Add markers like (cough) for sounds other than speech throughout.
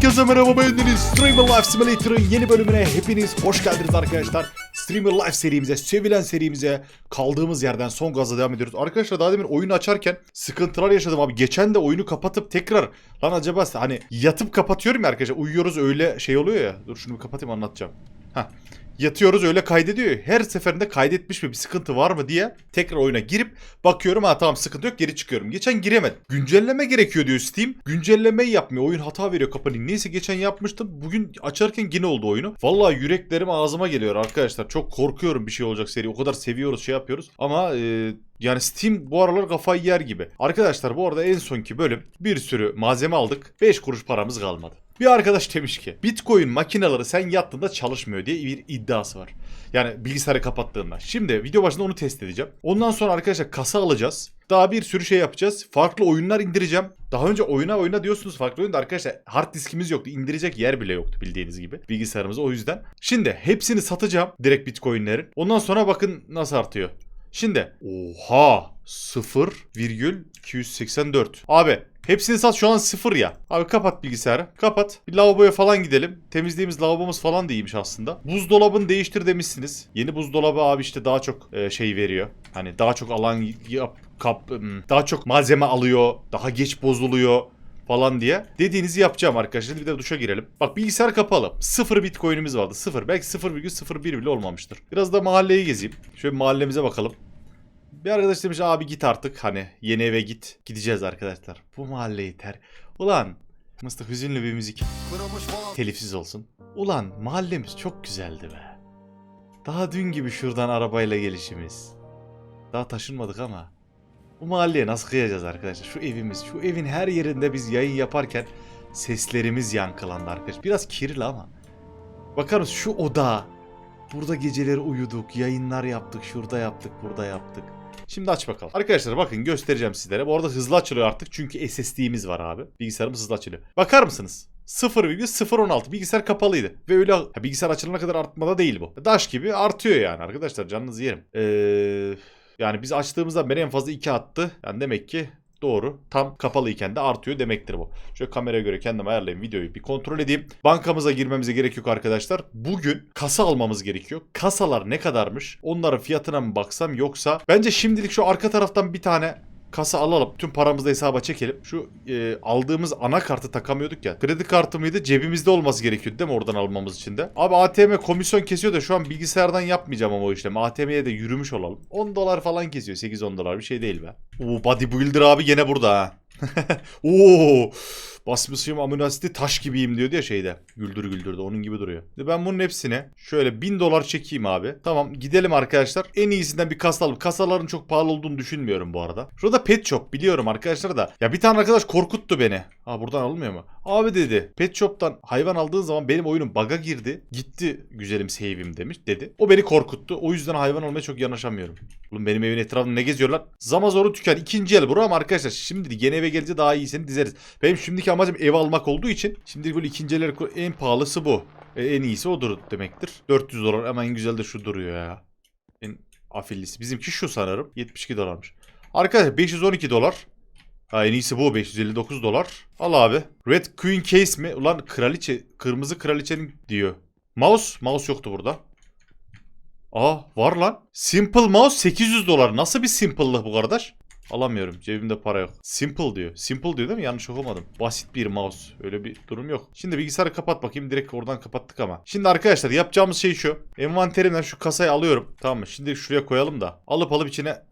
Herkese merhaba ben Deniz. Streamer Life Simulator'ın yeni bölümüne hepiniz hoş geldiniz arkadaşlar. Streamer Life serimize, sevilen serimize kaldığımız yerden son gazla devam ediyoruz. Arkadaşlar daha demin oyunu açarken sıkıntılar yaşadım abi. Geçen de oyunu kapatıp tekrar lan acaba hani yatıp kapatıyorum ya arkadaşlar. Uyuyoruz öyle şey oluyor ya. Dur şunu bir kapatayım anlatacağım. Heh. Yatıyoruz öyle kaydediyor. Her seferinde kaydetmiş mi bir sıkıntı var mı diye tekrar oyuna girip bakıyorum ha tamam sıkıntı yok geri çıkıyorum. Geçen giremedim. Güncelleme gerekiyor diyor Steam. Güncellemeyi yapmıyor. Oyun hata veriyor kapanıyor. Neyse geçen yapmıştım. Bugün açarken yine oldu oyunu. Vallahi yüreklerim ağzıma geliyor arkadaşlar. Çok korkuyorum bir şey olacak seri. O kadar seviyoruz şey yapıyoruz. Ama e, yani Steam bu aralar kafayı yer gibi. Arkadaşlar bu arada en sonki bölüm bir sürü malzeme aldık. 5 kuruş paramız kalmadı. Bir arkadaş demiş ki Bitcoin makineleri sen yattığında çalışmıyor diye bir iddiası var. Yani bilgisayarı kapattığında. Şimdi video başında onu test edeceğim. Ondan sonra arkadaşlar kasa alacağız. Daha bir sürü şey yapacağız. Farklı oyunlar indireceğim. Daha önce oyuna oyna diyorsunuz farklı oyunda arkadaşlar hard diskimiz yoktu. İndirecek yer bile yoktu bildiğiniz gibi bilgisayarımızda o yüzden. Şimdi hepsini satacağım direkt Bitcoin'lerin. Ondan sonra bakın nasıl artıyor. Şimdi oha 0,284. Abi hepsini sat şu an 0 ya. Abi kapat bilgisayarı. Kapat. Bir lavaboya falan gidelim. Temizliğimiz lavabomuz falan da iyiymiş aslında. Buzdolabını değiştir demişsiniz. Yeni buzdolabı abi işte daha çok e, şey veriyor. Hani daha çok alan yap, kap, ım, daha çok malzeme alıyor. Daha geç bozuluyor falan diye. Dediğinizi yapacağım arkadaşlar. Bir de duşa girelim. Bak bilgisayar kapalı. Sıfır bitcoin'imiz vardı. Sıfır. Belki 0,01 bile olmamıştır. Biraz da mahalleyi gezeyim. Şöyle mahallemize bakalım. Bir arkadaş demiş abi git artık hani yeni eve git. Gideceğiz arkadaşlar. Bu mahalleyi ter. Ulan Mıstık hüzünlü bir müzik. Telifsiz olsun. Ulan mahallemiz çok güzeldi be. Daha dün gibi şuradan arabayla gelişimiz. Daha taşınmadık ama. Bu mahalleye nasıl kıyacağız arkadaşlar? Şu evimiz, şu evin her yerinde biz yayın yaparken seslerimiz yankılandı arkadaşlar. Biraz kirli ama. Bakar mısın şu oda. Burada geceleri uyuduk, yayınlar yaptık, şurada yaptık, burada yaptık. Şimdi aç bakalım. Arkadaşlar bakın göstereceğim sizlere. Bu arada hızlı açılıyor artık çünkü SSD'miz var abi. Bilgisayarımız hızlı açılıyor. Bakar mısınız? 0,016 bilgisayar kapalıydı. Ve öyle ha, bilgisayar açılana kadar artmada değil bu. Daş gibi artıyor yani arkadaşlar canınızı yerim. Eee... Yani biz açtığımızda beni en fazla 2 attı. Yani demek ki Doğru. Tam kapalıyken de artıyor demektir bu. Şöyle kameraya göre kendim ayarlayayım videoyu bir kontrol edeyim. Bankamıza girmemize gerek yok arkadaşlar. Bugün kasa almamız gerekiyor. Kasalar ne kadarmış? Onların fiyatına mı baksam yoksa bence şimdilik şu arka taraftan bir tane kasa alalım. Tüm paramızı da hesaba çekelim. Şu e, aldığımız anakartı takamıyorduk ya. Kredi kartı mıydı? Cebimizde olması gerekiyordu değil mi oradan almamız için de? Abi ATM komisyon kesiyor da şu an bilgisayardan yapmayacağım ama o işlemi. ATM'ye de yürümüş olalım. 10 dolar falan kesiyor. 8-10 dolar bir şey değil be. Oo bodybuilder abi gene burada ha. (laughs) Oo basmışım amino asiti taş gibiyim diyordu ya şeyde. Güldür güldürdü onun gibi duruyor. Ben bunun hepsine şöyle 1000 dolar çekeyim abi. Tamam gidelim arkadaşlar. En iyisinden bir kasa alalım. Kasaların çok pahalı olduğunu düşünmüyorum bu arada. Şurada pet shop biliyorum arkadaşlar da. Ya bir tane arkadaş korkuttu beni. Ha buradan alınmıyor mu? Abi dedi pet shop'tan hayvan aldığın zaman benim oyunum bug'a girdi. Gitti güzelim save'im demiş dedi. O beni korkuttu. O yüzden hayvan almaya çok yanaşamıyorum. Oğlum benim evin etrafında ne geziyorlar? Zamazoru tüken. ikinci el bura ama arkadaşlar şimdi yeni eve gelince daha iyisini dizeriz. Benim şimdiki amacım ev almak olduğu için şimdi böyle ikinci en pahalısı bu. E, en iyisi odur demektir. 400 dolar ama en güzel de şu duruyor ya. En afillisi. Bizimki şu sanırım. 72 dolarmış. Arkadaşlar 512 dolar. Ha en iyisi bu 559 dolar. Al abi. Red Queen Case mi? Ulan kraliçe, kırmızı kraliçenin diyor. Mouse, mouse yoktu burada. Aa var lan. Simple mouse 800 dolar. Nasıl bir simple'lık bu kardeş? Alamıyorum. Cebimde para yok. Simple diyor. Simple diyor değil mi? Yanlış okumadım. Basit bir mouse. Öyle bir durum yok. Şimdi bilgisayarı kapat bakayım. Direkt oradan kapattık ama. Şimdi arkadaşlar yapacağımız şey şu. Envanterimden şu kasayı alıyorum. Tamam mı? Şimdi şuraya koyalım da. Alıp alıp içine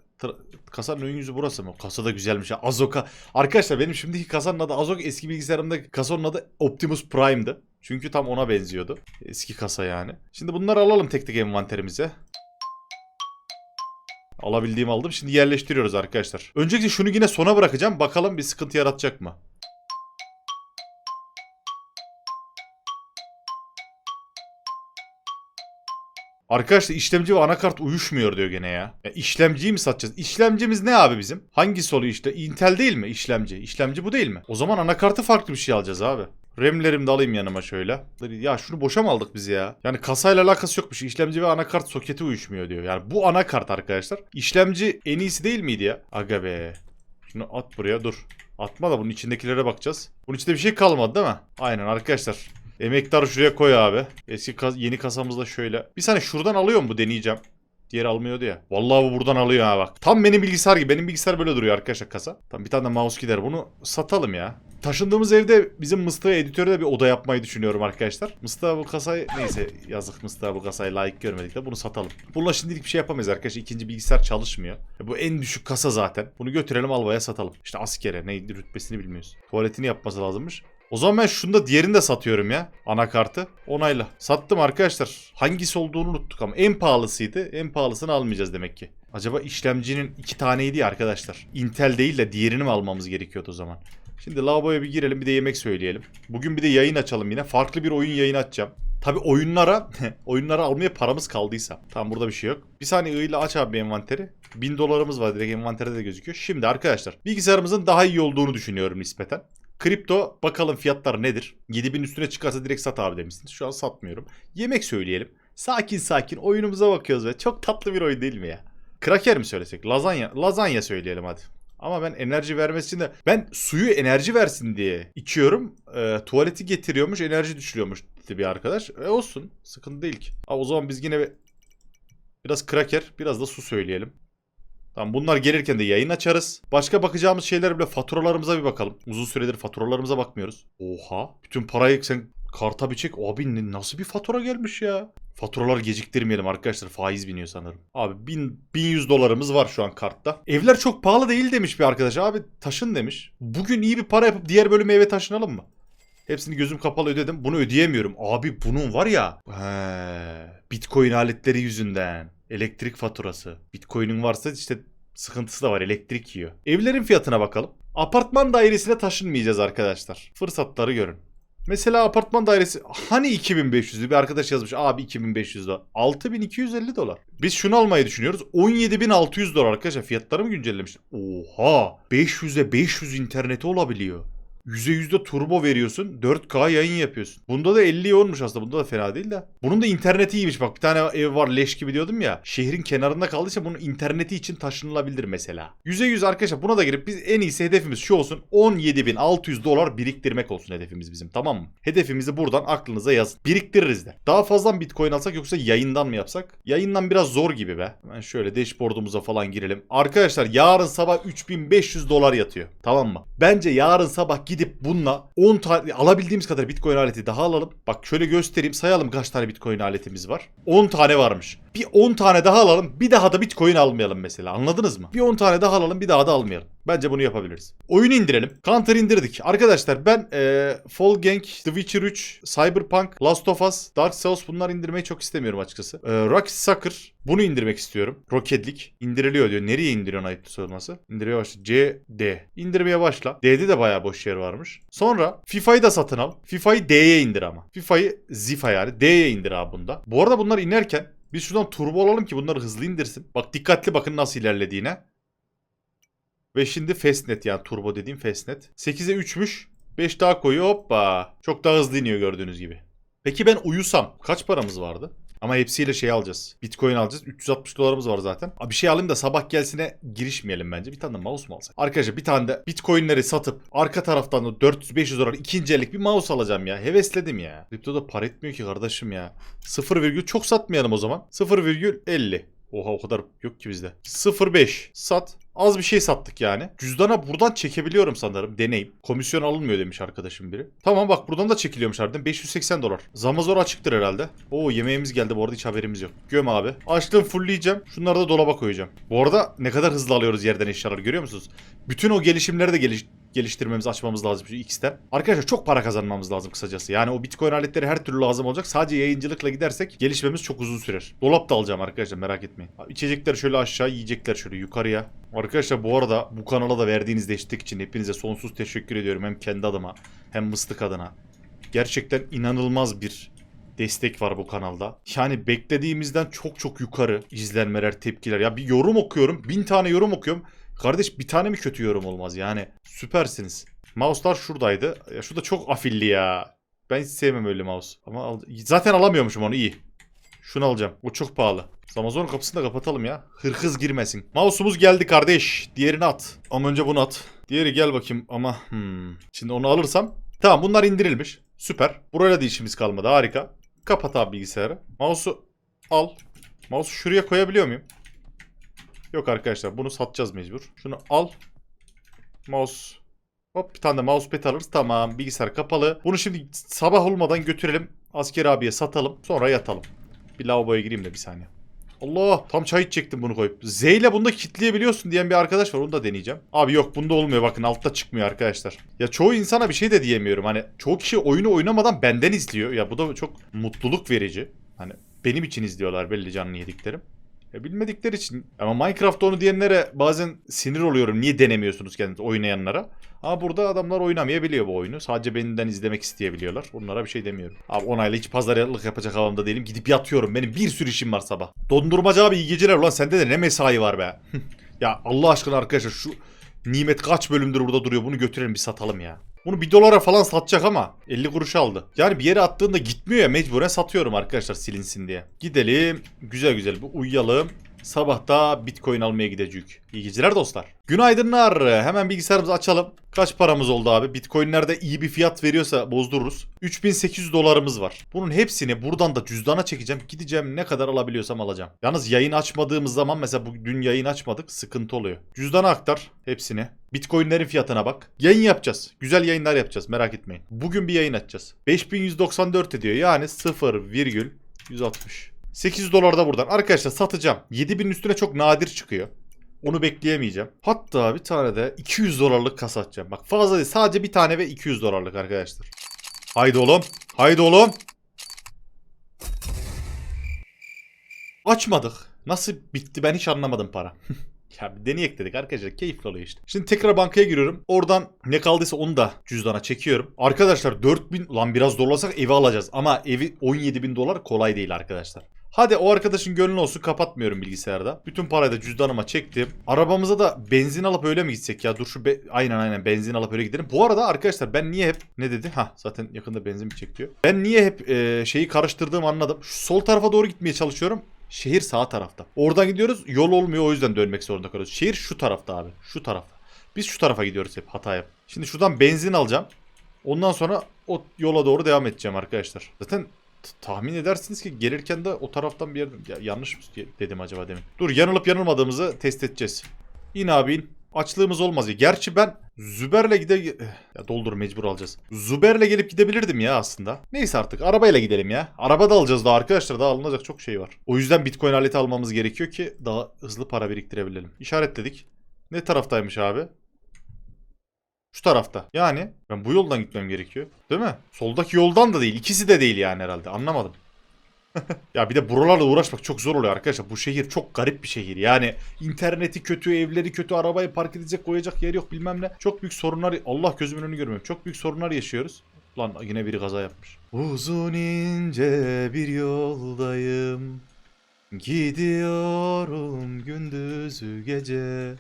kasanın ön yüzü burası mı? Kasa da güzelmiş. Azoka. Arkadaşlar benim şimdiki kasanın adı Azok. Eski bilgisayarımda kasanın adı Optimus Prime'dı. Çünkü tam ona benziyordu. Eski kasa yani. Şimdi bunları alalım tek tek envanterimize. Alabildiğimi aldım. Şimdi yerleştiriyoruz arkadaşlar. Öncelikle şunu yine sona bırakacağım. Bakalım bir sıkıntı yaratacak mı? Arkadaşlar işlemci ve anakart uyuşmuyor diyor gene ya. ya. İşlemciyi mi satacağız? İşlemcimiz ne abi bizim? Hangisi oluyor işte? Intel değil mi işlemci? İşlemci bu değil mi? O zaman anakartı farklı bir şey alacağız abi. RAM'lerimi de alayım yanıma şöyle. Ya şunu boşa mı aldık biz ya? Yani kasayla alakası yokmuş. İşlemci ve anakart soketi uyuşmuyor diyor. Yani bu anakart arkadaşlar. İşlemci en iyisi değil miydi ya? Aga be. Şunu at buraya dur. Atma da bunun içindekilere bakacağız. Bunun içinde bir şey kalmadı değil mi? Aynen arkadaşlar. Emektarı şuraya koy abi. Eski kas- yeni kasamızda şöyle. Bir saniye şuradan alıyor mu bu deneyeceğim. Diğer almıyordu ya. Vallahi bu buradan alıyor ha bak. Tam benim bilgisayar gibi. Benim bilgisayar böyle duruyor arkadaşlar kasa. Tam bir tane de mouse gider. Bunu satalım ya. Taşındığımız evde bizim Mıstığa editöre de bir oda yapmayı düşünüyorum arkadaşlar. Mıstığa bu kasayı neyse yazık Mıstığa bu kasayı layık görmedik de bunu satalım. Bununla şimdilik bir şey yapamayız arkadaşlar. İkinci bilgisayar çalışmıyor. E Bu en düşük kasa zaten. Bunu götürelim albaya satalım. İşte askere neydi rütbesini bilmiyoruz. Tuvaletini yapması lazımmış. O zaman ben şunu da diğerini de satıyorum ya. Anakartı. Onayla. Sattım arkadaşlar. Hangisi olduğunu unuttuk ama en pahalısıydı. En pahalısını almayacağız demek ki. Acaba işlemcinin iki taneydi ya arkadaşlar. Intel değil de diğerini mi almamız gerekiyordu o zaman? Şimdi lavaboya bir girelim bir de yemek söyleyelim. Bugün bir de yayın açalım yine. Farklı bir oyun yayını açacağım. Tabi oyunlara (laughs) oyunlara almaya paramız kaldıysa. Tamam burada bir şey yok. Bir saniye ile aç abi envanteri. 1000 dolarımız var direkt envanterde de gözüküyor. Şimdi arkadaşlar bilgisayarımızın daha iyi olduğunu düşünüyorum nispeten. Kripto bakalım fiyatlar nedir? 7000 üstüne çıkarsa direkt sat abi demişsiniz. Şu an satmıyorum. Yemek söyleyelim. Sakin sakin oyunumuza bakıyoruz ve çok tatlı bir oyun değil mi ya? Kraker mi söylesek? Lazanya, lazanya söyleyelim hadi. Ama ben enerji vermesi de ben suyu enerji versin diye içiyorum. E, tuvaleti getiriyormuş enerji düşürüyormuş dedi bir arkadaş. E olsun sıkıntı değil ki. Aa, o zaman biz yine bir- biraz kraker biraz da su söyleyelim. Tamam bunlar gelirken de yayın açarız. Başka bakacağımız şeyler bile faturalarımıza bir bakalım. Uzun süredir faturalarımıza bakmıyoruz. Oha. Bütün parayı sen karta bir çek. Abi nasıl bir fatura gelmiş ya? Faturalar geciktirmeyelim arkadaşlar. Faiz biniyor sanırım. Abi 1000, 1100 dolarımız var şu an kartta. Evler çok pahalı değil demiş bir arkadaş. Abi taşın demiş. Bugün iyi bir para yapıp diğer bölüme eve taşınalım mı? Hepsini gözüm kapalı ödedim. Bunu ödeyemiyorum. Abi bunun var ya. He, Bitcoin aletleri yüzünden. Elektrik faturası. Bitcoin'in varsa işte sıkıntısı da var. Elektrik yiyor. Evlerin fiyatına bakalım. Apartman dairesine taşınmayacağız arkadaşlar. Fırsatları görün. Mesela apartman dairesi hani 2500'lü bir arkadaş yazmış abi 2500 dolar. 6250 dolar. Biz şunu almayı düşünüyoruz. 17600 dolar arkadaşlar fiyatları mı güncellemiş? Oha 500'e 500 interneti olabiliyor. %100'de turbo veriyorsun. 4K yayın yapıyorsun. Bunda da 50 olmuş aslında. Bunda da fena değil de. Bunun da interneti iyiymiş. Bak bir tane ev var leş gibi diyordum ya. Şehrin kenarında kaldıysa bunun interneti için taşınılabilir mesela. %100 arkadaşlar buna da girip biz en iyisi hedefimiz şu olsun. 17.600 dolar biriktirmek olsun hedefimiz bizim tamam mı? Hedefimizi buradan aklınıza yazın. Biriktiririz de. Daha fazla bitcoin alsak yoksa yayından mı yapsak? Yayından biraz zor gibi be. Hemen şöyle dashboard'umuza falan girelim. Arkadaşlar yarın sabah 3500 dolar yatıyor. Tamam mı? Bence yarın sabah gidip bununla 10 tane alabildiğimiz kadar bitcoin aleti daha alalım. Bak şöyle göstereyim sayalım kaç tane bitcoin aletimiz var. 10 tane varmış. Bir 10 tane daha alalım. Bir daha da bitcoin almayalım mesela. Anladınız mı? Bir 10 tane daha alalım bir daha da almayalım. Bence bunu yapabiliriz. Oyunu indirelim. Counter indirdik. Arkadaşlar ben eee Fall Gang, The Witcher 3, Cyberpunk, Last of Us, Dark Souls bunlar indirmeyi çok istemiyorum açıkçası. Eee Rocket Soccer bunu indirmek istiyorum. Roketlik. indiriliyor diyor. Nereye indiriyorsun ayıptı sorması? İndirmeye başla. C, D. İndirmeye başla. D'de de bayağı boş yer varmış. Sonra FIFA'yı da satın al. FIFA'yı D'ye indir ama. FIFA'yı Zifa yani. D'ye indir abi bunda. Bu arada bunlar inerken biz şuradan turbo alalım ki bunları hızlı indirsin. Bak dikkatli bakın nasıl ilerlediğine. Ve şimdi Fastnet yani turbo dediğim Fastnet. 8'e 3'müş. 5 daha koyuyor hoppa. Çok daha hızlı iniyor gördüğünüz gibi. Peki ben uyusam kaç paramız vardı? Ama hepsiyle şey alacağız. Bitcoin alacağız. 360 dolarımız var zaten. Bir şey alayım da sabah gelsine girişmeyelim bence. Bir tane de mouse mu alsak? Arkadaşlar bir tane de Bitcoin'leri satıp arka taraftan da 400-500 dolar ikinci ellik bir mouse alacağım ya. Hevesledim ya. Kriptoda para etmiyor ki kardeşim ya. 0, virgül çok satmayalım o zaman. 0,50. Oha o kadar yok ki bizde. 0.5 sat. Az bir şey sattık yani. Cüzdana buradan çekebiliyorum sanırım. Deneyim. Komisyon alınmıyor demiş arkadaşım biri. Tamam bak buradan da çekiliyormuş harbiden. 580 dolar. Zamazor açıktır herhalde. Oo yemeğimiz geldi bu arada hiç haberimiz yok. Göm abi. Açtım fullleyeceğim. Şunları da dolaba koyacağım. Bu arada ne kadar hızlı alıyoruz yerden eşyaları görüyor musunuz? Bütün o gelişimleri de geliş geliştirmemiz, açmamız lazım şu X'ten. Arkadaşlar çok para kazanmamız lazım kısacası. Yani o Bitcoin aletleri her türlü lazım olacak. Sadece yayıncılıkla gidersek gelişmemiz çok uzun sürer. Dolap da alacağım arkadaşlar merak etmeyin. İçecekler şöyle aşağı, yiyecekler şöyle yukarıya. Arkadaşlar bu arada bu kanala da verdiğiniz destek için hepinize sonsuz teşekkür ediyorum. Hem kendi adıma hem mıstık adına. Gerçekten inanılmaz bir destek var bu kanalda. Yani beklediğimizden çok çok yukarı izlenmeler, tepkiler. Ya bir yorum okuyorum. Bin tane yorum okuyorum. Kardeş bir tane mi kötü yorum olmaz yani. Süpersiniz. Mouse'lar şuradaydı. Ya şurada çok afilli ya. Ben hiç sevmem öyle mouse. Ama al- zaten alamıyormuşum onu iyi. Şunu alacağım. O çok pahalı. Amazon kapısını da kapatalım ya. Hırkız girmesin. Mouse'umuz geldi kardeş. Diğerini at. Ama önce bunu at. Diğeri gel bakayım ama hmm. Şimdi onu alırsam. Tamam bunlar indirilmiş. Süper. Burayla da işimiz kalmadı. Harika. Kapat abi bilgisayarı. Mouse'u al. Mouse'u şuraya koyabiliyor muyum? Yok arkadaşlar bunu satacağız mecbur. Şunu al. Mouse. Hop bir tane de mousepad alırız. Tamam bilgisayar kapalı. Bunu şimdi sabah olmadan götürelim. Asker abiye satalım. Sonra yatalım. Bir lavaboya gireyim de bir saniye. Allah tam çay içecektim bunu koyup. Z ile bunu da kitleyebiliyorsun diyen bir arkadaş var onu da deneyeceğim. Abi yok bunda olmuyor bakın altta çıkmıyor arkadaşlar. Ya çoğu insana bir şey de diyemiyorum. Hani çoğu kişi oyunu oynamadan benden izliyor. Ya bu da çok mutluluk verici. Hani benim için izliyorlar belli canını yediklerim. Ya bilmedikleri için. Ama Minecraft'ta onu diyenlere bazen sinir oluyorum. Niye denemiyorsunuz kendiniz oynayanlara? Ama burada adamlar oynamayabiliyor bu oyunu. Sadece benden izlemek isteyebiliyorlar. Onlara bir şey demiyorum. Abi onayla hiç pazarlık yapacak havamda değilim. Gidip yatıyorum. Benim bir sürü işim var sabah. Dondurmacı abi iyi geceler. Ulan sende de ne mesai var be. (laughs) ya Allah aşkına arkadaşlar şu nimet kaç bölümdür burada duruyor. Bunu götürelim bir satalım ya. Bunu 1 dolara falan satacak ama 50 kuruş aldı. Yani bir yere attığında gitmiyor ya mecburen satıyorum arkadaşlar silinsin diye. Gidelim güzel güzel bir uyuyalım. Sabah da bitcoin almaya gideceğiz. İyi geceler dostlar. Günaydınlar. Hemen bilgisayarımızı açalım. Kaç paramız oldu abi? Bitcoinlerde iyi bir fiyat veriyorsa bozdururuz. 3800 dolarımız var. Bunun hepsini buradan da cüzdana çekeceğim. Gideceğim ne kadar alabiliyorsam alacağım. Yalnız yayın açmadığımız zaman mesela bu dün yayın açmadık. Sıkıntı oluyor. Cüzdana aktar hepsini. Bitcoinlerin fiyatına bak. Yayın yapacağız. Güzel yayınlar yapacağız. Merak etmeyin. Bugün bir yayın açacağız. 5194 ediyor. Yani 0,160. 8 dolar da buradan. Arkadaşlar satacağım. 7000 üstüne çok nadir çıkıyor. Onu bekleyemeyeceğim. Hatta bir tane de 200 dolarlık kasa atacağım. Bak fazla değil. Sadece bir tane ve 200 dolarlık arkadaşlar. Haydi oğlum. Haydi oğlum. Açmadık. Nasıl bitti ben hiç anlamadım para. (laughs) Ya bir deneyek dedik arkadaşlar keyifli oluyor işte. Şimdi tekrar bankaya giriyorum. Oradan ne kaldıysa onu da cüzdana çekiyorum. Arkadaşlar 4000 lan biraz dolarsak evi alacağız. Ama evi 17 bin dolar kolay değil arkadaşlar. Hadi o arkadaşın gönlü olsun kapatmıyorum bilgisayarda. Bütün parayı da cüzdanıma çektim. Arabamıza da benzin alıp öyle mi gitsek ya? Dur şu be- aynen aynen benzin alıp öyle gidelim. Bu arada arkadaşlar ben niye hep ne dedi? Ha zaten yakında benzin bitecek diyor. Ben niye hep e, şeyi karıştırdığımı anladım. Şu sol tarafa doğru gitmeye çalışıyorum. Şehir sağ tarafta. Oradan gidiyoruz. Yol olmuyor o yüzden dönmek zorunda kalıyoruz. Şehir şu tarafta abi. Şu tarafta. Biz şu tarafa gidiyoruz hep hata yap. Şimdi şuradan benzin alacağım. Ondan sonra o yola doğru devam edeceğim arkadaşlar. Zaten tahmin edersiniz ki gelirken de o taraftan bir yerden Ya, yanlış mı dedim acaba demin. Dur yanılıp yanılmadığımızı test edeceğiz. İn abi in. Açlığımız olmaz ya. Gerçi ben Züber'le gide... Ya doldur mecbur alacağız. Züber'le gelip gidebilirdim ya aslında. Neyse artık arabayla gidelim ya. Araba da alacağız daha arkadaşlar. Daha alınacak çok şey var. O yüzden Bitcoin aleti almamız gerekiyor ki daha hızlı para biriktirebilelim. İşaretledik. Ne taraftaymış abi? Şu tarafta. Yani ben bu yoldan gitmem gerekiyor. Değil mi? Soldaki yoldan da değil. İkisi de değil yani herhalde. Anlamadım. (laughs) ya bir de buralarla uğraşmak çok zor oluyor arkadaşlar. Bu şehir çok garip bir şehir. Yani interneti kötü, evleri kötü, arabayı park edecek, koyacak yer yok bilmem ne. Çok büyük sorunlar... Allah gözümün önünü görmüyorum. Çok büyük sorunlar yaşıyoruz. Lan yine biri kaza yapmış. Uzun ince bir yoldayım. Gidiyorum gündüzü gece.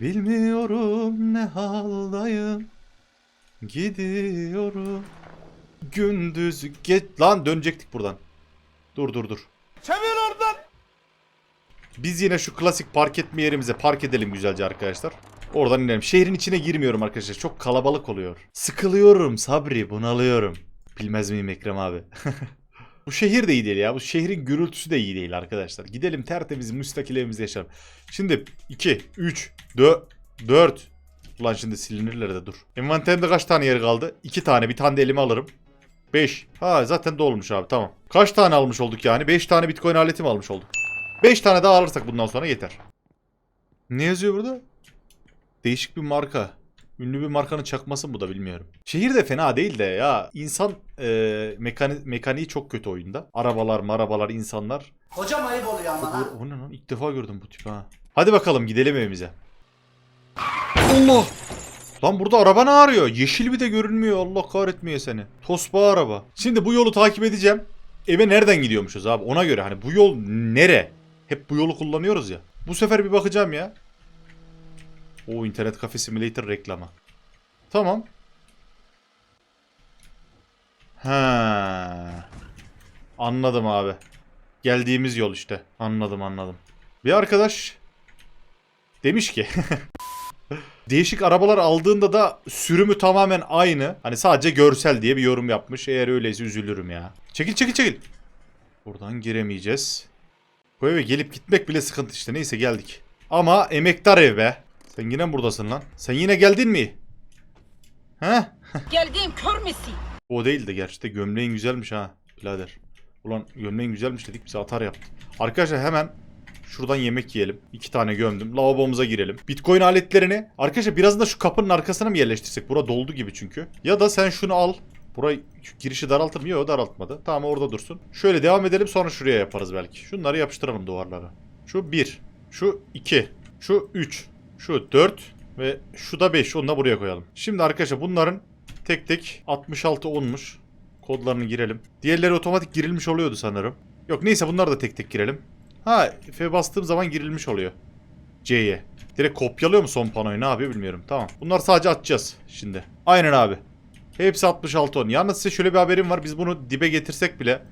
Bilmiyorum ne haldayım. Gidiyorum. Gündüz geç lan dönecektik buradan. Dur dur dur. Çevir oradan. Biz yine şu klasik park etme yerimize park edelim güzelce arkadaşlar. Oradan inelim. Şehrin içine girmiyorum arkadaşlar. Çok kalabalık oluyor. Sıkılıyorum Sabri bunalıyorum. Bilmez miyim Ekrem abi? (laughs) Bu şehir de iyi değil ya. Bu şehrin gürültüsü de iyi değil arkadaşlar. Gidelim tertemiz müstakil evimizde yaşayalım. Şimdi 2, 3, 4, 4. Ulan şimdi silinirler de dur. Envanterimde kaç tane yer kaldı? 2 tane. Bir tane de elime alırım. 5. Ha zaten dolmuş abi tamam. Kaç tane almış olduk yani? 5 tane bitcoin aleti mi almış olduk? 5 tane daha alırsak bundan sonra yeter. Ne yazıyor burada? Değişik bir marka. Ünlü bir markanın çakması bu da bilmiyorum. Şehir de fena değil de ya. İnsan e, mekani, mekaniği çok kötü oyunda. Arabalar, marabalar, insanlar. Hocam ayıp oluyor ama ha. O, o ne lan? İlk defa gördüm bu tipi ha. Hadi bakalım gidelim evimize. Allah! Lan burada araba ne arıyor? Yeşil bir de görünmüyor. Allah kahretmiyor seni. Tosba araba. Şimdi bu yolu takip edeceğim. Eve nereden gidiyormuşuz abi? Ona göre hani bu yol nere? Hep bu yolu kullanıyoruz ya. Bu sefer bir bakacağım ya. O internet kafe simulator reklamı. Tamam. Ha. Anladım abi. Geldiğimiz yol işte. Anladım anladım. Bir arkadaş demiş ki (laughs) Değişik arabalar aldığında da sürümü tamamen aynı. Hani sadece görsel diye bir yorum yapmış. Eğer öyleyse üzülürüm ya. Çekil çekil çekil. Buradan giremeyeceğiz. Bu eve gelip gitmek bile sıkıntı işte. Neyse geldik. Ama emektar ev be. Sen yine buradasın lan? Sen yine geldin mi? He? Geldiğim kör müsün? O değil de gerçekten gömleğin güzelmiş ha birader. Ulan gömleğin güzelmiş dedik bize atar yaptı. Arkadaşlar hemen şuradan yemek yiyelim. İki tane gömdüm. Lavabomuza girelim. Bitcoin aletlerini arkadaşlar biraz da şu kapının arkasına mı yerleştirsek? Bura doldu gibi çünkü. Ya da sen şunu al. Burayı girişi daraltır mı? Yok daraltmadı. Tamam orada dursun. Şöyle devam edelim sonra şuraya yaparız belki. Şunları yapıştıralım duvarlara. Şu 1. Şu 2. Şu 3. Şu 4. Ve şu da 5. Onu da buraya koyalım. Şimdi arkadaşlar bunların tek tek 66 olmuş. Kodlarını girelim. Diğerleri otomatik girilmiş oluyordu sanırım. Yok neyse bunları da tek tek girelim. Ha F bastığım zaman girilmiş oluyor. C'ye. Direkt kopyalıyor mu son panoyu ne yapıyor bilmiyorum. Tamam. Bunlar sadece atacağız şimdi. Aynen abi. Hepsi 66 on. Yalnız size şöyle bir haberim var. Biz bunu dibe getirsek bile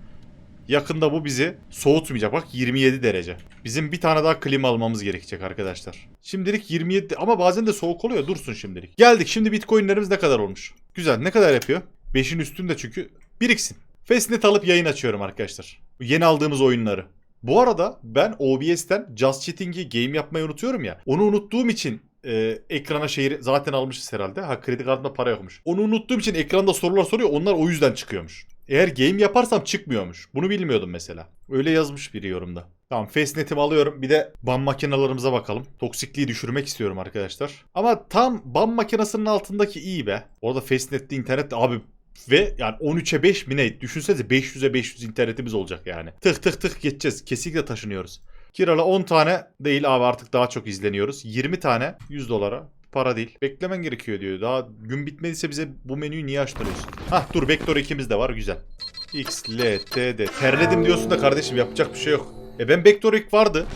yakında bu bizi soğutmayacak. Bak 27 derece. Bizim bir tane daha klima almamız gerekecek arkadaşlar. Şimdilik 27 ama bazen de soğuk oluyor. Dursun şimdilik. Geldik. Şimdi bitcoinlerimiz ne kadar olmuş? Güzel. Ne kadar yapıyor? 5'in üstünde çünkü. Biriksin. Fastnet alıp yayın açıyorum arkadaşlar. Yeni aldığımız oyunları. Bu arada ben OBS'ten Just Chatting'i game yapmayı unutuyorum ya. Onu unuttuğum için e, ekrana şeyi zaten almışız herhalde. Ha kredi kartında para yokmuş. Onu unuttuğum için ekranda sorular soruyor. Onlar o yüzden çıkıyormuş. Eğer game yaparsam çıkmıyormuş. Bunu bilmiyordum mesela. Öyle yazmış biri yorumda. Tamam Fastnet'imi alıyorum. Bir de BAM makinelerimize bakalım. Toksikliği düşürmek istiyorum arkadaşlar. Ama tam BAM makinesinin altındaki iyi be. Orada Fastnet'te internet de abi ve yani 13'e 5 mi ne? Düşünsenize 500'e 500 internetimiz olacak yani. Tık tık tık geçeceğiz. Kesinlikle taşınıyoruz. Kirala 10 tane değil abi artık daha çok izleniyoruz. 20 tane 100 dolara. Para değil. Beklemen gerekiyor diyor. Daha gün bitmediyse bize bu menüyü niye açtırıyorsun? Hah dur Vector 2'miz de var güzel. X, L, T, D. Terledim diyorsun da kardeşim yapacak bir şey yok. E ben Vector 2 vardı.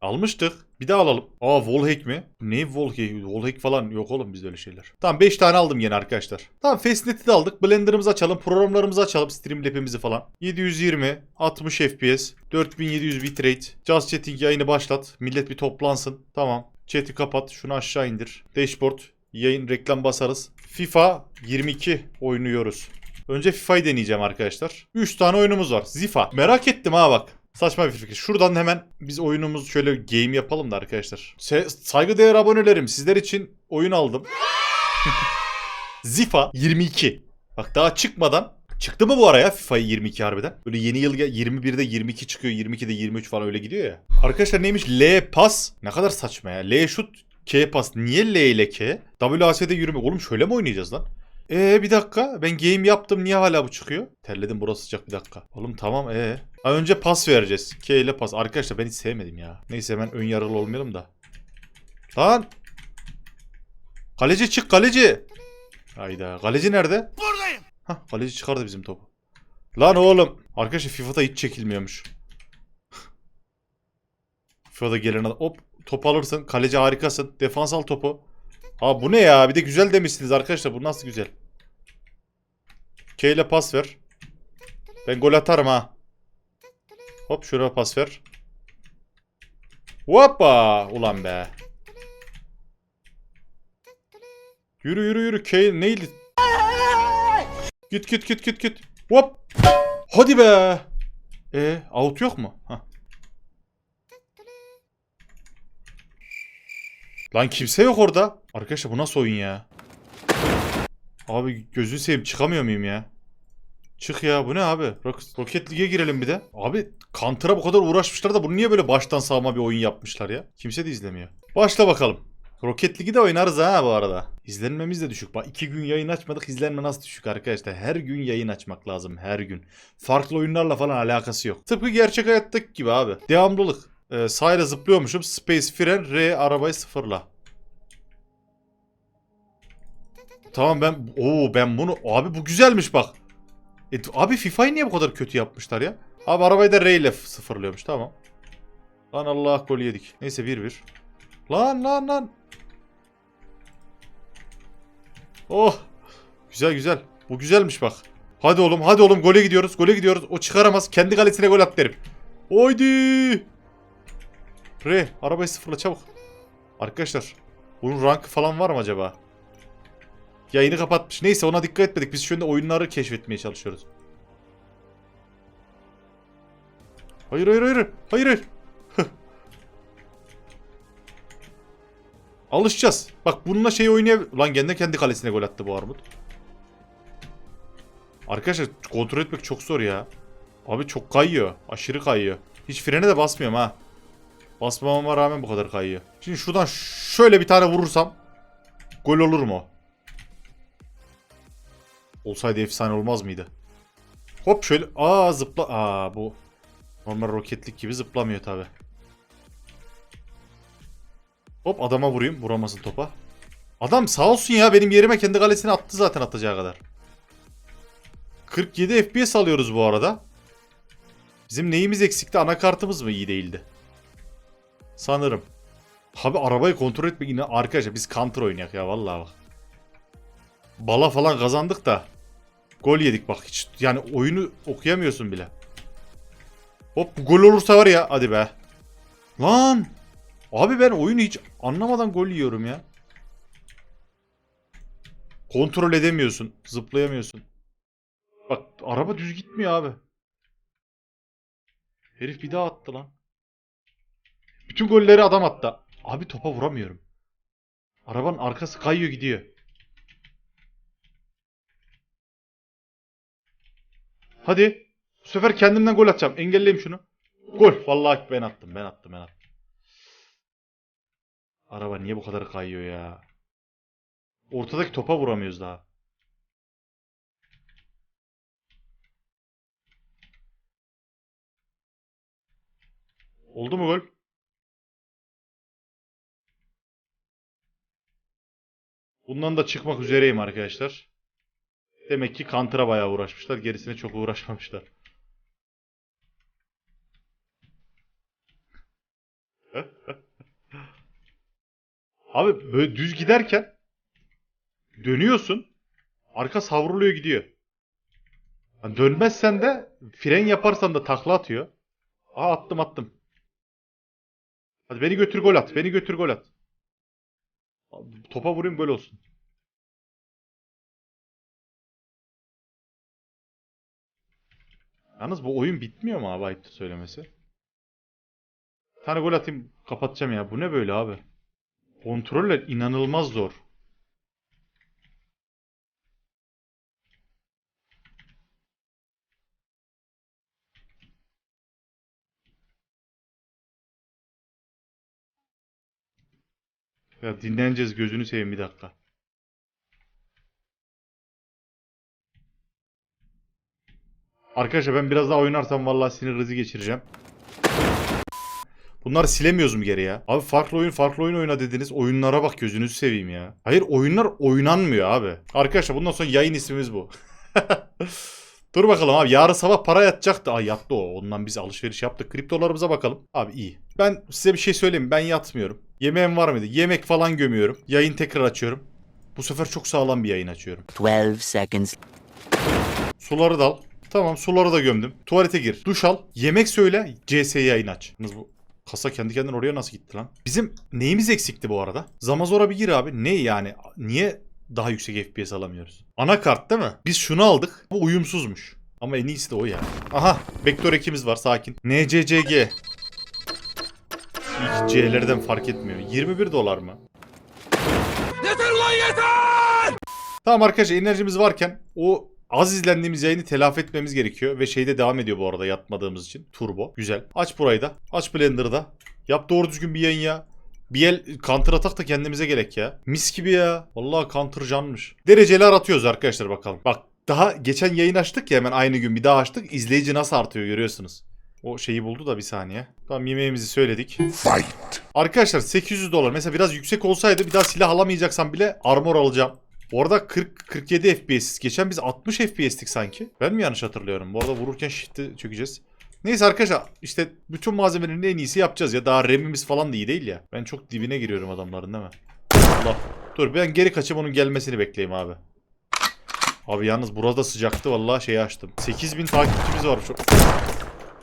Almıştık. Bir daha alalım. Aa Wallhack mi? Ne Wallhack? Wallhack falan yok oğlum bizde öyle şeyler. Tamam 5 tane aldım yine arkadaşlar. Tamam Fastnet'i de aldık. Blender'ımızı açalım. Programlarımızı açalım. Streamlab'imizi falan. 720, 60 FPS, 4700 bitrate. Just Chatting yayını başlat. Millet bir toplansın. Tamam. Chat'i kapat. Şunu aşağı indir. Dashboard. Yayın reklam basarız. FIFA 22 oynuyoruz. Önce FIFA'yı deneyeceğim arkadaşlar. 3 tane oyunumuz var. Zifa. Merak ettim ha bak. Saçma bir fikir. Şuradan hemen biz oyunumuzu şöyle game yapalım da arkadaşlar. Se- saygıdeğer abonelerim sizler için oyun aldım. (laughs) Zifa 22. Bak daha çıkmadan Çıktı mı bu araya FIFA 22 harbiden? Böyle yeni yıl gel- 21'de 22 çıkıyor, 22'de 23 falan öyle gidiyor ya. Arkadaşlar neymiş? L pas. Ne kadar saçma ya. L şut, K pas. Niye L ile K? WASD yürüme. Oğlum şöyle mi oynayacağız lan? Ee bir dakika. Ben game yaptım. Niye hala bu çıkıyor? Terledim burası sıcak bir dakika. Oğlum tamam ee. Ha, önce pas vereceğiz. K ile pas. Arkadaşlar ben hiç sevmedim ya. Neyse hemen ön yargılı olmayalım da. Lan. Kaleci çık kaleci. Hayda. Kaleci nerede? Buradayım. Hah kaleci çıkardı bizim topu. Lan oğlum. Arkadaşlar FIFA'da hiç çekilmiyormuş. FIFA'da gelen. Hop top alırsın. Kaleci harikasın. Defans al topu. Ha bu ne ya? Bir de güzel demişsiniz arkadaşlar. Bu nasıl güzel? K ile pas ver. Ben gol atarım ha. Hop şuraya pas ver. Hoppa. Ulan be. Yürü yürü yürü. K neydi? Git git git git git. Hop. Hadi be. E out yok mu? Hah. Lan kimse yok orada. Arkadaşlar bu nasıl oyun ya? Abi gözünü seveyim çıkamıyor muyum ya? Çık ya bu ne abi? Rock- Rocket League'e girelim bir de. Abi Counter'a bu kadar uğraşmışlar da bunu niye böyle baştan sağma bir oyun yapmışlar ya? Kimse de izlemiyor. Başla bakalım. Rocket League'i de oynarız ha bu arada. İzlenmemiz de düşük. Bak iki gün yayın açmadık izlenme nasıl düşük arkadaşlar. Her gün yayın açmak lazım her gün. Farklı oyunlarla falan alakası yok. Tıpkı gerçek hayattaki gibi abi. Devamlılık. Ee, sağıyla zıplıyormuşum. Space fren R arabayı sıfırla. Tamam ben oo ben bunu abi bu güzelmiş bak. E, abi FIFA'yı niye bu kadar kötü yapmışlar ya? Abi arabayı da R ile sıfırlıyormuş tamam. Lan Allah gol yedik. Neyse 1-1. Lan lan lan. Oh. Güzel güzel. Bu güzelmiş bak. Hadi oğlum hadi oğlum gole gidiyoruz gole gidiyoruz. O çıkaramaz. Kendi kalesine gol at derim. Oydi. R arabayı sıfırla çabuk. Arkadaşlar. Bunun rankı falan var mı acaba? Yayını kapatmış. Neyse ona dikkat etmedik. Biz şu anda oyunları keşfetmeye çalışıyoruz. Hayır hayır hayır. Hayır hayır. Alışacağız. Bak bununla şey oynayabilir... Lan kendi kendi kalesine gol attı bu Armut. Arkadaşlar kontrol etmek çok zor ya. Abi çok kayıyor. Aşırı kayıyor. Hiç frene de basmıyorum ha. Basmamama rağmen bu kadar kayıyor. Şimdi şuradan şöyle bir tane vurursam gol olur mu? Olsaydı efsane olmaz mıydı? Hop şöyle. Aa zıpla. Aa bu normal roketlik gibi zıplamıyor tabi. Hop adama vurayım. Vuramasın topa. Adam sağ olsun ya benim yerime kendi kalesine attı zaten atacağı kadar. 47 FPS alıyoruz bu arada. Bizim neyimiz eksikti? Anakartımız mı iyi değildi? Sanırım. Abi arabayı kontrol etmek yine arkadaşlar biz counter oynayak ya vallahi bak. Bala falan kazandık da gol yedik bak hiç yani oyunu okuyamıyorsun bile. Hop gol olursa var ya hadi be. Lan abi ben oyunu hiç anlamadan gol yiyorum ya. Kontrol edemiyorsun, zıplayamıyorsun. Bak araba düz gitmiyor abi. Herif bir daha attı lan. Bütün golleri adam attı. Abi topa vuramıyorum. Arabanın arkası kayıyor gidiyor. Hadi. Bu sefer kendimden gol atacağım. Engelleyeyim şunu. Gol. Vallahi ben attım. Ben attım. Ben attım. Araba niye bu kadar kayıyor ya? Ortadaki topa vuramıyoruz daha. Oldu mu gol? Bundan da çıkmak üzereyim arkadaşlar. Demek ki Counter'a bayağı uğraşmışlar. Gerisine çok uğraşmamışlar. Abi böyle düz giderken dönüyorsun. Arka savruluyor gidiyor. Yani dönmezsen de fren yaparsan da takla atıyor. Aa attım attım. Hadi beni götür gol at. Beni götür gol at. Topa vurayım gol olsun. Yalnız bu oyun bitmiyor mu abi ayıptır söylemesi? Bir tane gol atayım kapatacağım ya. Bu ne böyle abi? Kontroller inanılmaz zor. Ya dinleneceğiz gözünü seveyim bir dakika. Arkadaşlar ben biraz daha oynarsam vallahi sinir krizi geçireceğim. Bunları silemiyoruz mu geri ya? Abi farklı oyun farklı oyun oyna dediniz. Oyunlara bak gözünüzü seveyim ya. Hayır oyunlar oynanmıyor abi. Arkadaşlar bundan sonra yayın ismimiz bu. (laughs) Dur bakalım abi yarın sabah para yatacaktı. Ay yattı o. Ondan biz alışveriş yaptık. Kriptolarımıza bakalım. Abi iyi. Ben size bir şey söyleyeyim. Ben yatmıyorum. Yemeğim var mıydı? Yemek falan gömüyorum. Yayın tekrar açıyorum. Bu sefer çok sağlam bir yayın açıyorum. 12 seconds Suları da al. Tamam suları da gömdüm. Tuvalete gir. Duş al. Yemek söyle. CS yayın aç. Bu kasa kendi kendine oraya nasıl gitti lan? Bizim neyimiz eksikti bu arada? Zamazora bir gir abi. Ne yani? Niye daha yüksek FPS alamıyoruz? Anakart değil mi? Biz şunu aldık. Bu uyumsuzmuş. Ama en iyisi de o ya. Aha. Vektör ekimiz var sakin. NCCG. İlk C'lerden fark etmiyor. 21 dolar mı? Tamam arkadaşlar enerjimiz varken o az izlendiğimiz yayını telafi etmemiz gerekiyor. Ve şeyde devam ediyor bu arada yatmadığımız için. Turbo. Güzel. Aç burayı da. Aç Blender'ı da. Yap doğru düzgün bir yayın ya. Bir el counter atak da kendimize gerek ya. Mis gibi ya. Vallahi counter canmış. Dereceli aratıyoruz arkadaşlar bakalım. Bak daha geçen yayın açtık ya hemen aynı gün bir daha açtık. İzleyici nasıl artıyor görüyorsunuz. O şeyi buldu da bir saniye. Tamam yemeğimizi söyledik. Arkadaşlar 800 dolar. Mesela biraz yüksek olsaydı bir daha silah alamayacaksam bile armor alacağım. Orada 40 47 FPS. Geçen biz 60 FPS'tik sanki. Ben mi yanlış hatırlıyorum? Bu arada vururken shift'i çökeceğiz. Neyse arkadaşlar işte bütün malzemelerin en iyisi yapacağız ya. Daha RAM'imiz falan da iyi değil ya. Ben çok dibine giriyorum adamların değil mi? Allah. Dur ben geri kaçıp onun gelmesini bekleyeyim abi. Abi yalnız burada sıcaktı vallahi şeyi açtım. 8000 takipçimiz var şu.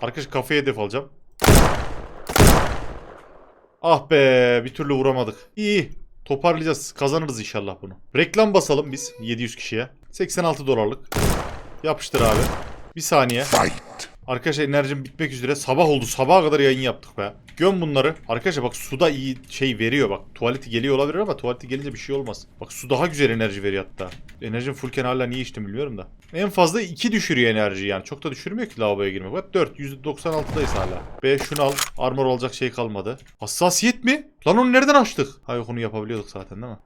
Arkadaş kafaya hedef alacağım. Ah be bir türlü vuramadık. İyi. Toparlayacağız. Kazanırız inşallah bunu. Reklam basalım biz 700 kişiye. 86 dolarlık. Yapıştır abi. Bir saniye. Arkadaşlar enerjim bitmek üzere. Sabah oldu. Sabaha kadar yayın yaptık be. Göm bunları. Arkadaşlar bak suda iyi şey veriyor bak. Tuvaleti geliyor olabilir ama tuvaleti gelince bir şey olmaz. Bak su daha güzel enerji veriyor hatta. Enerjim fullken hala niye içtim bilmiyorum da. En fazla 2 düşürüyor enerji yani. Çok da düşürmüyor ki lavaboya girmek. Bak 4. %96'dayız hala. B şunu al. Armor alacak şey kalmadı. Hassasiyet mi? Lan onu nereden açtık? Hayır onu yapabiliyorduk zaten değil mi?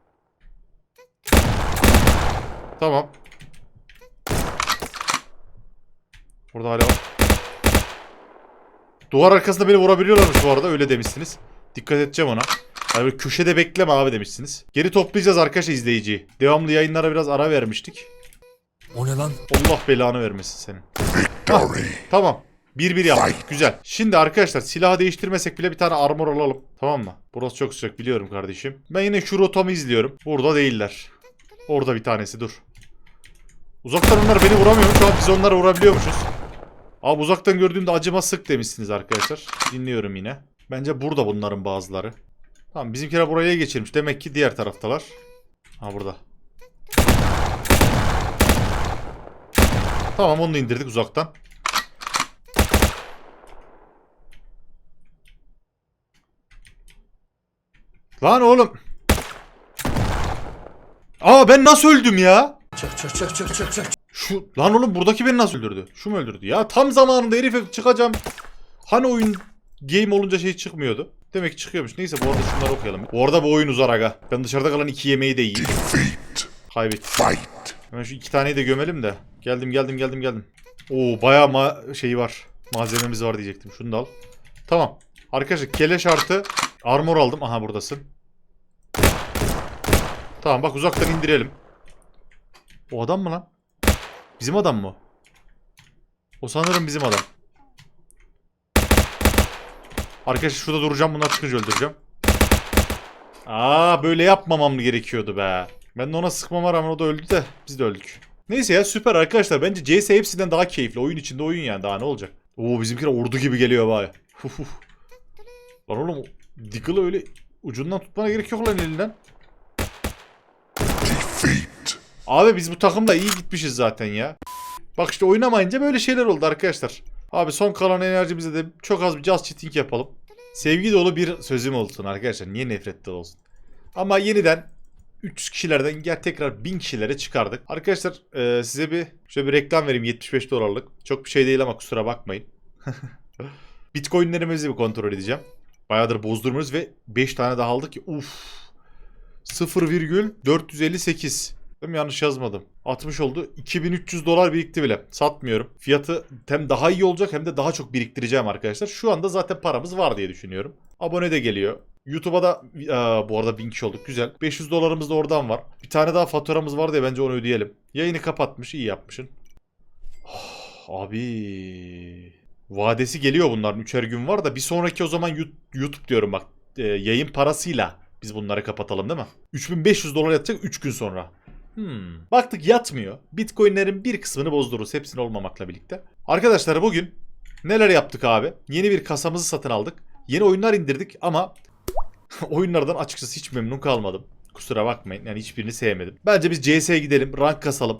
Tamam. Burada hala. Duvar arkasında beni vurabiliyorlarmış bu arada öyle demişsiniz. Dikkat edeceğim ona. Yani böyle köşede bekleme abi demişsiniz. Geri toplayacağız arkadaşlar izleyiciyi. Devamlı yayınlara biraz ara vermiştik. O ne lan? Allah belanı vermesin senin. Hah, tamam. 1-1 yaptık. Güzel. Şimdi arkadaşlar silahı değiştirmesek bile bir tane armor alalım. Tamam mı? Burası çok sıcak biliyorum kardeşim. Ben yine şu rotamı izliyorum. Burada değiller. Orada bir tanesi dur. Uzaktan onlar beni vuramıyormuş ama biz onlara vurabiliyormuşuz. Abi uzaktan gördüğümde acıma sık demişsiniz arkadaşlar. Dinliyorum yine. Bence burada bunların bazıları. Tamam bizimkiler buraya geçirmiş. Demek ki diğer taraftalar. Ha burada. Tamam onu indirdik uzaktan. Lan oğlum. Aa ben nasıl öldüm ya? Çık çık çık çık çık çık. Şu lan oğlum buradaki beni nasıl öldürdü? Şu mu öldürdü? Ya tam zamanında herife çıkacağım. Hani oyun game olunca şey çıkmıyordu. Demek ki çıkıyormuş. Neyse bu arada şunları okuyalım. Bu arada bu oyun uzar aga. Ben dışarıda kalan iki yemeği de yiyeyim. Kaybettim. Hemen şu iki taneyi de gömelim de. Geldim geldim geldim geldim. Oo bayağı ma şeyi var. Malzememiz var diyecektim. Şunu da al. Tamam. Arkadaşlar keleş artı armor aldım. Aha buradasın. Tamam bak uzaktan indirelim. O adam mı lan? Bizim adam mı? o? Sanırım bizim adam. Arkadaşlar şurada duracağım. Bunlar çıkınca öldüreceğim. Aa böyle yapmamam gerekiyordu be. Ben de ona sıkmama rağmen o da öldü de biz de öldük. Neyse ya süper arkadaşlar. Bence CS hepsinden daha keyifli. Oyun içinde oyun yani daha ne olacak. Oo bizimkiler ordu gibi geliyor huf. Lan oğlum Diggle'ı öyle ucundan tutmana gerek yok lan elinden. Abi biz bu takımda iyi gitmişiz zaten ya. Bak işte oynamayınca böyle şeyler oldu arkadaşlar. Abi son kalan enerjimize de çok az bir just cheating yapalım. Sevgi dolu bir sözüm olsun arkadaşlar. Niye nefret dolu olsun? Ama yeniden 300 kişilerden gel tekrar 1000 kişilere çıkardık. Arkadaşlar e, size bir şöyle bir reklam vereyim 75 dolarlık. Çok bir şey değil ama kusura bakmayın. (laughs) Bitcoinlerimizi bir kontrol edeceğim. Bayağıdır bozdurmuyoruz ve 5 tane daha aldık ki uff. 0,458. Mi yanlış yazmadım? 60 oldu. 2300 dolar birikti bile. Satmıyorum. Fiyatı hem daha iyi olacak hem de daha çok biriktireceğim arkadaşlar. Şu anda zaten paramız var diye düşünüyorum. Abone de geliyor. YouTube'a da Aa, bu arada 1000 kişi olduk. Güzel. 500 dolarımız da oradan var. Bir tane daha faturamız var diye bence onu ödeyelim. Yayını kapatmış. iyi yapmışsın. Oh, (sighs) abi. Vadesi geliyor bunların. Üçer gün var da bir sonraki o zaman YouTube diyorum bak. e, yayın parasıyla biz bunları kapatalım değil mi? 3500 dolar yatacak 3 gün sonra. Hmm. Baktık yatmıyor. Bitcoin'lerin bir kısmını bozdururuz. Hepsini olmamakla birlikte. Arkadaşlar bugün neler yaptık abi? Yeni bir kasamızı satın aldık. Yeni oyunlar indirdik ama (laughs) oyunlardan açıkçası hiç memnun kalmadım. Kusura bakmayın. Yani hiçbirini sevmedim. Bence biz CS'ye gidelim. Rank kasalım.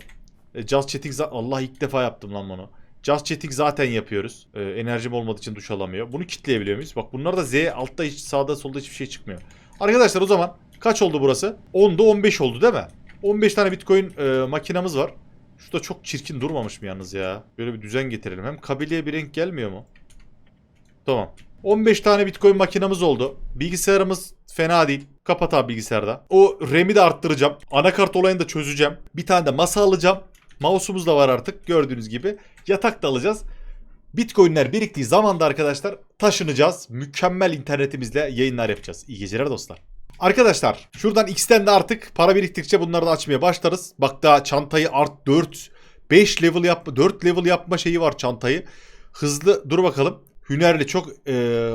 E, Just Chatting Allah ilk defa yaptım lan bunu. Just Chatting zaten yapıyoruz. E, enerjim olmadığı için duş alamıyor. Bunu kitleyebiliyor muyuz? Bak bunlar da Z altta hiç sağda solda hiçbir şey çıkmıyor. Arkadaşlar o zaman kaç oldu burası? 10'da 15 oldu değil mi? 15 tane Bitcoin e, makinamız var. Şu da çok çirkin durmamış mı yalnız ya? Böyle bir düzen getirelim. Hem kabileye bir renk gelmiyor mu? Tamam. 15 tane Bitcoin makinamız oldu. Bilgisayarımız fena değil. Kapat abi bilgisayarda. O RAM'i de arttıracağım. Anakart olayını da çözeceğim. Bir tane de masa alacağım. Mouse'umuz da var artık gördüğünüz gibi. Yatak da alacağız. Bitcoin'ler biriktiği zaman da arkadaşlar taşınacağız. Mükemmel internetimizle yayınlar yapacağız. İyi geceler dostlar. Arkadaşlar şuradan X'ten de artık para biriktikçe bunları da açmaya başlarız. Bak daha çantayı art 4 5 level yapma 4 level yapma şeyi var çantayı. Hızlı dur bakalım. Hünerli çok eee,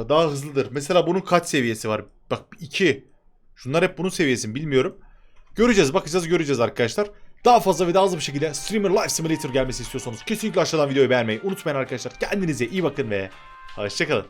daha hızlıdır. Mesela bunun kaç seviyesi var? Bak 2. Şunlar hep bunun seviyesi mi bilmiyorum. Göreceğiz bakacağız göreceğiz arkadaşlar. Daha fazla ve daha hızlı bir şekilde Streamer Life Simulator gelmesi istiyorsanız kesinlikle aşağıdan videoyu beğenmeyi unutmayın arkadaşlar. Kendinize iyi bakın ve hoşçakalın.